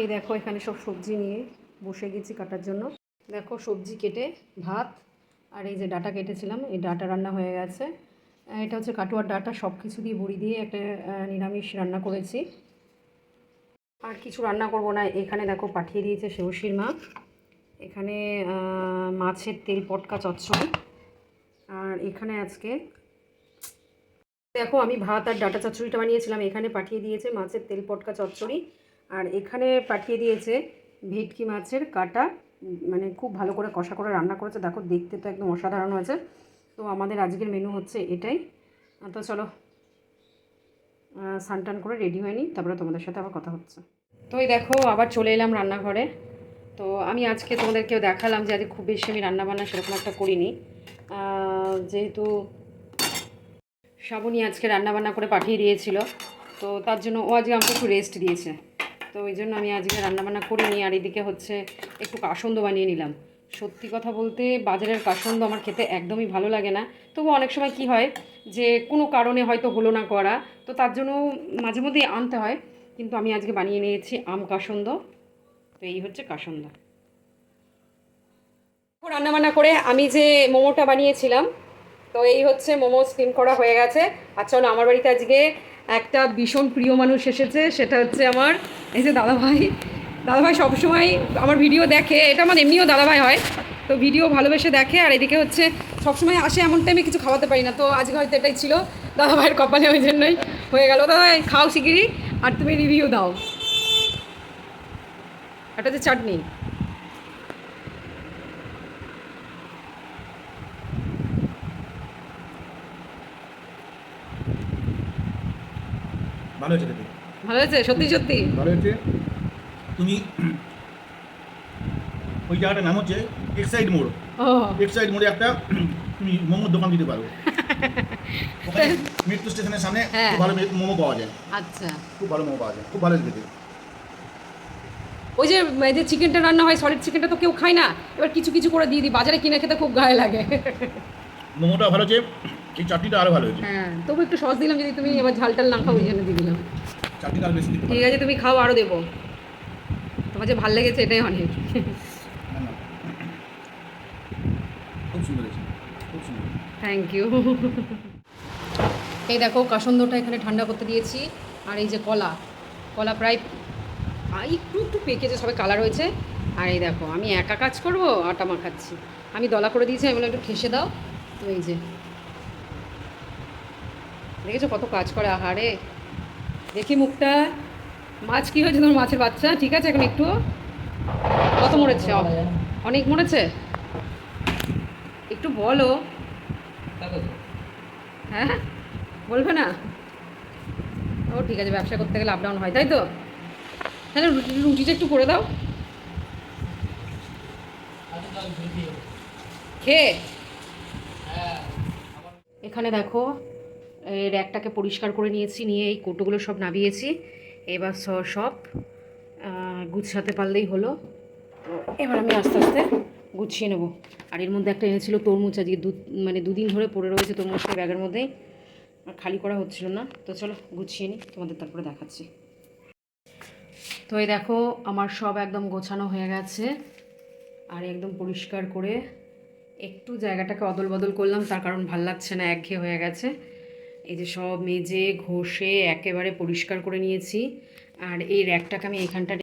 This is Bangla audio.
এই দেখো এখানে সব সবজি নিয়ে বসে গেছি কাটার জন্য। দেখো সবজি কেটে, ভাত আর এই যে ডাটা কেটেছিলাম, এই ডাটা রান্না হয়ে গেছে। এটা হচ্ছে কাটুয়ার ডাটা সব কিছু দিয়ে বড়ি দিয়ে একটা নিরামিষ রান্না করেছি। আর কিছু রান্না করব না, এখানে দেখো পাঠিয়ে দিয়েছে শেউশির মা এখানে মাছের তেল পটকা চচ্চড়ি। আর এখানে আজকে দেখো আমি ভাত আর ডাটা চচ্চড়িটা বানিয়েছিলাম, এখানে পাঠিয়ে দিয়েছে মাছের তেল পটকা চচ্চড়ি। আর এখানে পাঠিয়ে দিয়েছে ভেটকি মাছের কাটা মানে খুব ভালো করে কষা করে রান্না করেছে। দেখো, দেখতে তো একদম অসাধারণ হয়েছে। তো আমাদের আজকের মেনু হচ্ছে এটাই। তো চলো স্নান টান করে রেডি হয়ে নিই, তারপরে তোমাদের সাথে আবার কথা হচ্ছে। তো এই দেখো, আবার চলে এলাম রান্নাঘরে। তো আমি আজকে তোমাদেরকেও দেখালাম যে আজকে খুব বেশি আমি রান্নাবান্না সেরকম একটা করিনি। যেহেতু শ্রাবণী আজকে রান্নাবান্না করে পাঠিয়ে দিয়েছিল, তো তার জন্য ও আজকে আমাকে একটু রেস্ট দিয়েছে। তো ওই জন্য আমি আজকে রান্নাবান্না করিনি। আর এদিকে হচ্ছে একটু কাসন্দ বানিয়ে নিলাম। সত্যি কথা বলতে বাজারের কাসন্দ আমার খেতে একদমই ভালো লাগে না। তবু অনেক সময় কি হয় যে কোনো কারণে হয়তো হলো না করা, তো তার জন্য মাঝে মধ্যেই আনতে হয়। কিন্তু আমি আজকে বানিয়ে নিয়েছি আম কাসন্দ। তো এই হচ্ছে কাসন্দ। রান্নাবান্না করে আমি যে মোমোটা বানিয়েছিলাম, তো এই হচ্ছে মোমো স্টিম করা হয়ে গেছে। আর চলো আমার বাড়িতে আজকে একটা ভীষণ প্রিয় মানুষ এসেছে, সেটা হচ্ছে আমার, এই যে দাদাভাই। দাদাভাই সবসময় আমার ভিডিও দেখে, এটা আমার এমনিও দাদাভাই হয়, তো ভিডিও ভালোবেসে দেখে, আর এদিকে হচ্ছে সবসময় আসে, এমন টাইমে কিছু খাওয়াতে পারি না, তো আজকে হয়তো এটাই ছিল দাদাভাইয়ের কপালে, ওই জন্যই হয়ে গেল। দাদাভাই, খাও শিগগিরই, আর তুমি রিভিউ দাও। এটা হচ্ছে চাটনি। ভালো হয়েছে খেতে ভালো হয়েছে? সত্যি সত্যি? ভালো হয়েছে? তুমি ওই জায়গাটার নাম হচ্ছে এক্সাইড মোড়। ও। এক্সাইড মোড়ে একটা তুমি মোমোর দোকান দিতে পারো। মেট্রো স্টেশনের সামনে হ্যাঁ। খুব ভালো মোমো পাওয়া যায়। আচ্ছা। খুব ভালো মোমো পাওয়া যায়। খুব ভালো হয়েছে খেতে ওই যে এই যে চিকেনটা রান্না হয় সলিড চিকেনটা তো কেউ খায় না। এবার কিছু কিছু করে দিয়ে দিই। বাজারে কিনে খেতে খুব গায়ে লাগে। মোমোটা ভালো হয়েছে এই চাটনিটা আরও ভালো হয়েছে। হ্যাঁ তবু একটু সস দিলাম যদি তুমি এবার ঝাল টাল না খাও ওই জন্য দিয়ে দিলাম। চাটনিটা বেশি দিতে ঠিক আছে তুমি খাও আরও দেবো। তোমার যে ভালো লেগেছে এটাই অনেক। খুব সুন্দর খুব সুন্দর। থ্যাংক ইউ এই দেখো কাসন্দটা এখানে ঠান্ডা করতে দিয়েছি আর এই যে কলা। কলা প্রায় একটু একটু পেকেছে সবে কালার হয়েছে। আর এই দেখো আমি একা কাজ করব আটা মাখাচ্ছি। আমি দলা করে দিয়েছি আমি বললাম একটু ঠেসে দাও। তো এই যে দেখেছ কত কাজ করে? আহারে। দেখি মুখটা। মাছ কী হয়েছে তোমার মাছের বাচ্চা? ঠিক আছে এখন একটু। কত মরেছে? অনেক মরেছে? একটু বলো। হ্যাঁ? বলবে না? ও ঠিক আছে ব্যবসা করতে গেলে আপ ডাউন হয় তাই তো? তাহলে রুটি রুটিটা একটু করে দাও। খেয়ে এখানে দেখো র্যাকটাকে পরিষ্কার করে নিয়েছি, নিয়ে এই কোটোগুলো সব নামিয়েছি। এবার সব গুছাতে পারলেই হলো। তো এবার আমি আস্তে আস্তে গুছিয়ে নেব। আর এর মধ্যে একটা এনেছিল তরমুজ, আজকে দু মানে দুদিন ধরে পড়ে রয়েছে তরমুজটা ব্যাগের মধ্যেই। খালি করা হচ্ছিল না। তো চলো গুছিয়ে নিই, তোমাদের তারপরে দেখাচ্ছি। তো এই দেখো, আমার সব একদম গোছানো হয়ে গেছে। আর একদম পরিষ্কার করে একটু জায়গাটাকে অদল বদল করলাম, তার কারণ ভালো লাগছে না, একঘেয়ে হয়ে গেছে। এই যে সব মেজে ঘষে একেবারে পরিষ্কার করে নিয়েছি। আর এই র্যাকটাকে আমি এখানটা